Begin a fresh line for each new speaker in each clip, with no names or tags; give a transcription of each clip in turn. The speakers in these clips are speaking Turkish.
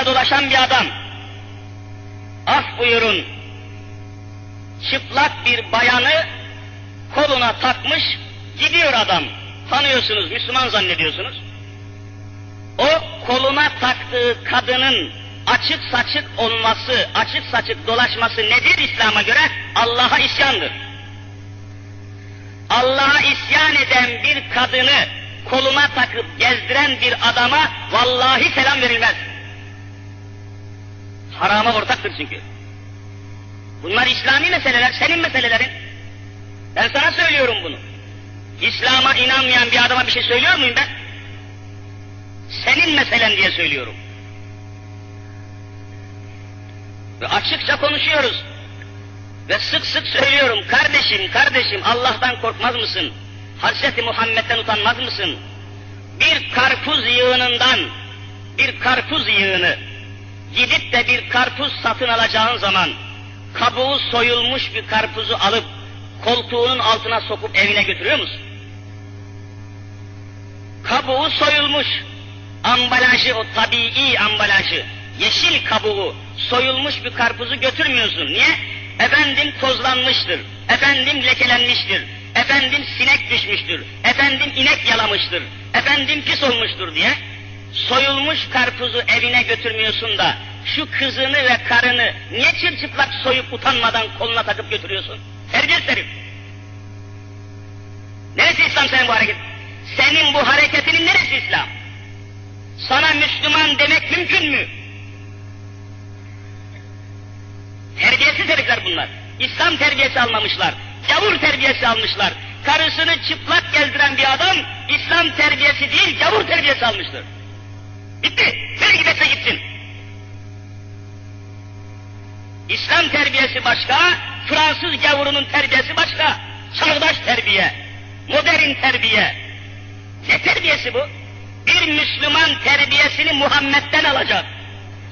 sokaklarda dolaşan bir adam. Af buyurun, çıplak bir bayanı koluna takmış gidiyor adam. Tanıyorsunuz, Müslüman zannediyorsunuz. O koluna taktığı kadının açık saçık olması, açık saçık dolaşması nedir İslam'a göre? Allah'a isyandır. Allah'a isyan eden bir kadını koluna takıp gezdiren bir adama vallahi selam verilmez. Harama ortaktır çünkü. Bunlar İslami meseleler, senin meselelerin. Ben sana söylüyorum bunu. İslam'a inanmayan bir adama bir şey söylüyor muyum ben? Senin meselen diye söylüyorum. Ve açıkça konuşuyoruz. Ve sık sık söylüyorum, kardeşim, kardeşim Allah'tan korkmaz mısın? Hazreti Muhammed'den utanmaz mısın? Bir karpuz yığınından, bir karpuz yığını, gidip de bir karpuz satın alacağın zaman, kabuğu soyulmuş bir karpuzu alıp, koltuğunun altına sokup evine götürüyor musun? Kabuğu soyulmuş, ambalajı, o tabii ambalajı, yeşil kabuğu, soyulmuş bir karpuzu götürmüyorsun. Niye? Efendim tozlanmıştır, efendim lekelenmiştir, efendim sinek düşmüştür, efendim inek yalamıştır, efendim pis olmuştur diye soyulmuş karpuzu evine götürmüyorsun da şu kızını ve karını niye çırçıplak soyup utanmadan koluna takıp götürüyorsun? Terbiyesiz herif. Neresi İslam senin bu hareket? Senin bu hareketinin neresi İslam? Sana Müslüman demek mümkün mü? Terbiyesiz herifler bunlar. İslam terbiyesi almamışlar. Gavur terbiyesi almışlar. Karısını çıplak gezdiren bir adam İslam terbiyesi değil gavur terbiyesi almıştır. Bitti. Nereye giderse gitsin. İslam terbiyesi başka, Fransız gavurunun terbiyesi başka. Çağdaş terbiye, modern terbiye. Ne terbiyesi bu? Bir Müslüman terbiyesini Muhammed'den alacak.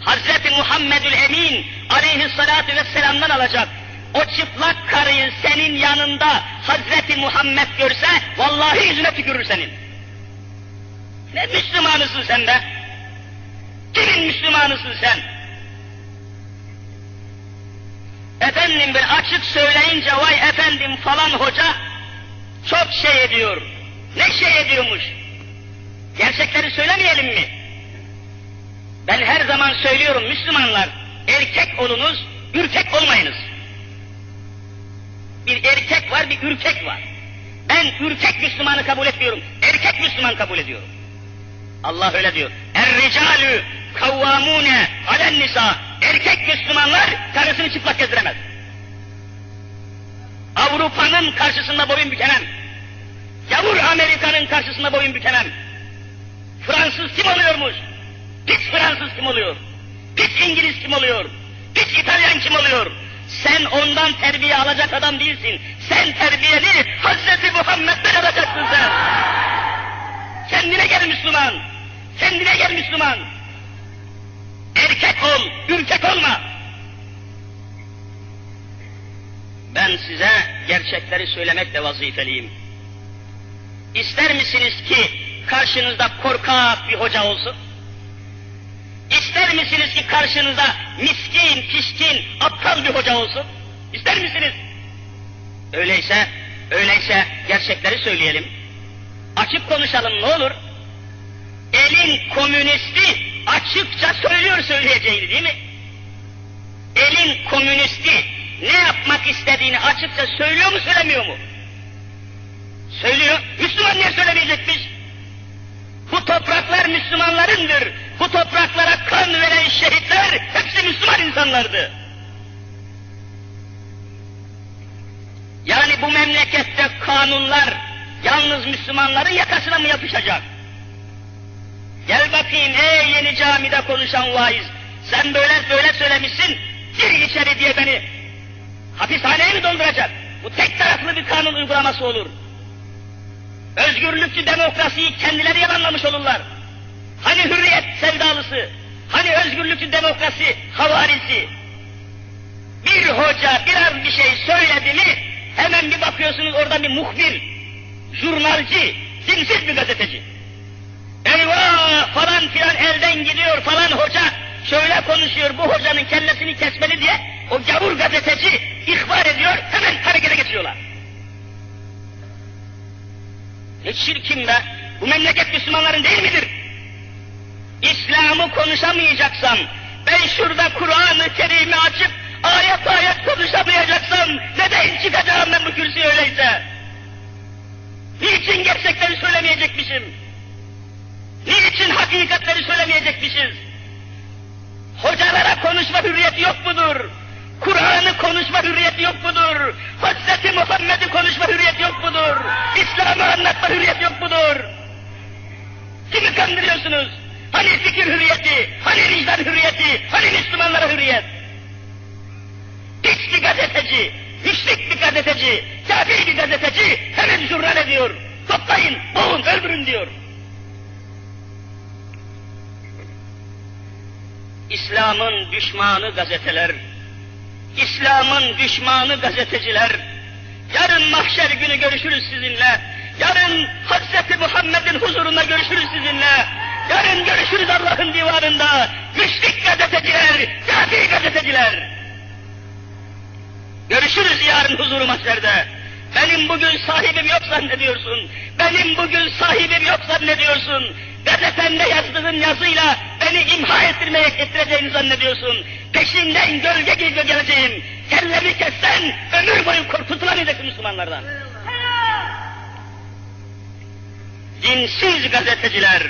Hazreti Muhammedül Emin aleyhissalatu vesselam'dan alacak. O çıplak karıyı senin yanında Hazreti Muhammed görse vallahi yüzüne tükürür senin. Ne Müslümanısın sen be? Kimin Müslümanısın sen? Efendim bir açık söyleyince vay efendim falan hoca çok şey ediyor. Ne şey ediyormuş? Gerçekleri söylemeyelim mi? Ben her zaman söylüyorum Müslümanlar, erkek olunuz, ürkek olmayınız. Bir erkek var, bir ürkek var. Ben ürkek Müslümanı kabul etmiyorum, erkek Müslüman kabul ediyorum. Allah öyle diyor. Er-ricalü kavvamune alen nisa. Erkek Müslümanlar karısını çıplak gezdiremez. Avrupa'nın karşısında boyun bükemem. Yavur Amerika'nın karşısında boyun bükemem. Fransız kim oluyormuş? Pis Fransız kim oluyor? Pis İngiliz kim oluyor? Pis İtalyan kim oluyor? Sen ondan terbiye alacak adam değilsin. Sen terbiyeni Hazreti Muhammed'den alacaksın sen. Kendine gel Müslüman. Kendine gel Müslüman. Erkek ol, ürkek olma. Ben size gerçekleri söylemekle vazifeliyim. İster misiniz ki karşınızda korkak bir hoca olsun? İster misiniz ki karşınıza miskin, pişkin, aptal bir hoca olsun? İster misiniz? Öyleyse, öyleyse gerçekleri söyleyelim. Açık konuşalım ne olur. Elin komünisti açıkça söylüyor söyleyeceğini değil mi? Elin komünisti ne yapmak istediğini açıkça söylüyor mu söylemiyor mu? Söylüyor. Müslüman niye söylemeyecekmiş? Bu topraklar Müslümanlarındır. Bu topraklara kan veren şehitler hepsi Müslüman insanlardı. Yani bu memlekette kanunlar yalnız Müslümanların yakasına mı yapışacak? Gel bakayım ey yeni camide konuşan vaiz. Sen böyle böyle söylemişsin. Gir içeri diye beni hapishaneye mi dolduracak? Bu tek taraflı bir kanun uygulaması olur. Özgürlükçü demokrasiyi kendileri yalanlamış olurlar. Hani hürriyet sevdalısı, hani özgürlükçü demokrasi havarisi. Bir hoca biraz bir şey söyledi mi hemen bir bakıyorsunuz orada bir muhbir, jurnalci, dinsiz bir gazeteci. Eyvah falan filan elden gidiyor falan hoca şöyle Hocanın kellesini kesmeli diye o gavur gazeteci ihbar ediyor, hemen harekete geçiyorlar. Ne çirkin be! Bu memleket Müslümanların değil midir? İslam'ı konuşamayacaksam, ben şurada Kur'an-ı Kerim'i açıp ayet ayet konuşamayacaksam neden çıkacağım ben bu kürsüye öyleyse? Niçin gerçekleri söylemeyecekmişim? Niçin hakikatleri söylemeyecekmişiz? Hocalara konuşma hürriyeti yok mudur? Kur'an'ı konuşma hürriyeti yok mudur? Hazreti Muhammed'i konuşma hürriyeti yok mudur? İslam'ı anlatma hürriyeti yok mudur? Kimi kandırıyorsunuz? Hani fikir hürriyeti, hani vicdan hürriyeti, hani Müslümanlara hürriyet? Pis bir gazeteci, müşrik bir gazeteci, kafir bir gazeteci hemen jurnal ediyor. Toplayın, boğun, öldürün diyor. İslam'ın düşmanı gazeteler, İslam'ın düşmanı gazeteciler, yarın mahşer günü görüşürüz sizinle, yarın Hazreti Muhammed'in huzurunda görüşürüz sizinle, yarın görüşürüz Allah'ın divanında, müşrik gazeteciler, kafir gazeteciler. Görüşürüz yarın huzuru mahşerde. Benim bugün sahibim yok zannediyorsun. Benim bugün sahibim yok zannediyorsun. Gazetende yazdığın yazıyla beni imha ettirmeye ettireceğini zannediyorsun. Peşinden gölge gibi geleceğim. Kellemi kessen ömür boyu kurtulamayacaksın Müslümanlardan. Dinsiz gazeteciler,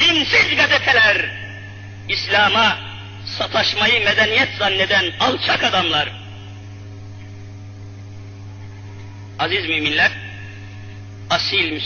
dinsiz gazeteler, İslam'a sataşmayı medeniyet zanneden alçak adamlar. Aziz müminler, asil